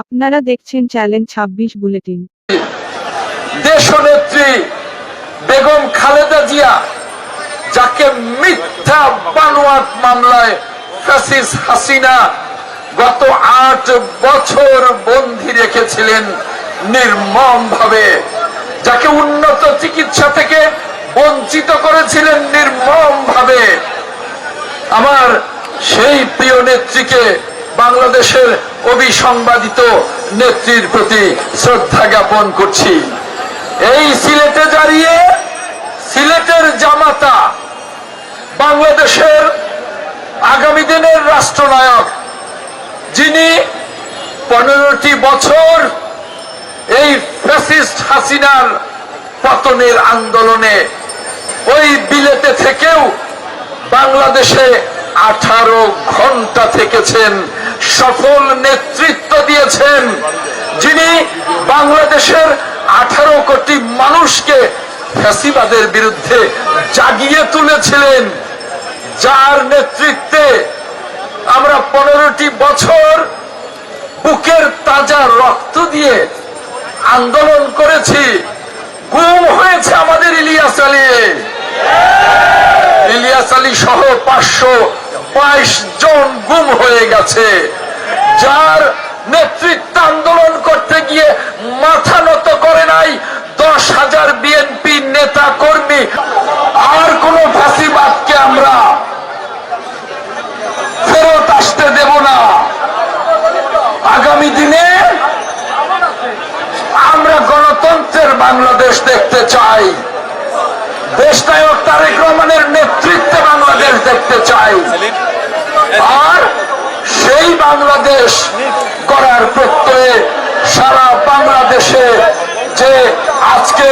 আপনারা দেখছেন চ্যালেঞ্জ ছাব্বিশ বুলেটিন। দেশনেত্রী বেগম খালেদা জিয়া, যাকে মিথ্যা বানোয়াট মামলায় ফ্যাসিস হাসিনা গত আট বছর বন্দী রেখেছিলেন নির্মম ভাবে যাকে উন্নত চিকিৎসা থেকে বঞ্চিত করেছিলেন নির্মম ভাবে আমার সেই প্রিয় নেত্রীকে বাংলাদেশের অবিসংবাদিত নেত্রীর প্রতি শ্রদ্ধা জ্ঞাপন করছি। এই সিলেটে দাঁড়িয়ে সিলেটের জামাতা, বাংলাদেশের আগামী দিনের রাষ্ট্রনায়ক, যিনি পনেরোটি বছর এই ফ্যাসিস্ট হাসিনার পতনের আন্দোলনে ওই বিলেতে থেকেও বাংলাদেশে আঠারো ঘণ্টা থেকেছেন সফল নেতৃত্ব দিয়েছেন যিনি বাংলাদেশের আঠারো কোটি মানুষকে ফ্যাসিবাদের বিরুদ্ধে জাগিয়ে তুলেছিলেন। যার নেতৃত্বে আমরা পনেরোটি বছর বুকের তাজা রক্ত দিয়ে আন্দোলন করেছি। গুম হয়েছে আমাদের ইলিয়াস আলী। ইলিয়াস আলী সহ পাঁচশো বাইশ জন গুম হয়ে গেছে। যার নেতৃত্ব আন্দোলন করতে গিয়ে মাথা নত করে নাই দশ হাজার বিএনপি নেতা কর্মী। আর কোন ফাঁসিবাদকে আমরা ফেরত আসতে দেব না। আগামী দিনে আমরা গণতন্ত্রের বাংলাদেশ দেখতে চাই। দেশনায়ক তারেক রহমানের নেতৃত্বে বাংলাদেশ দেখতে চাই। আর সেই বাংলাদেশ করার প্রত্যয়ে সারা বাংলাদেশে যে আজকে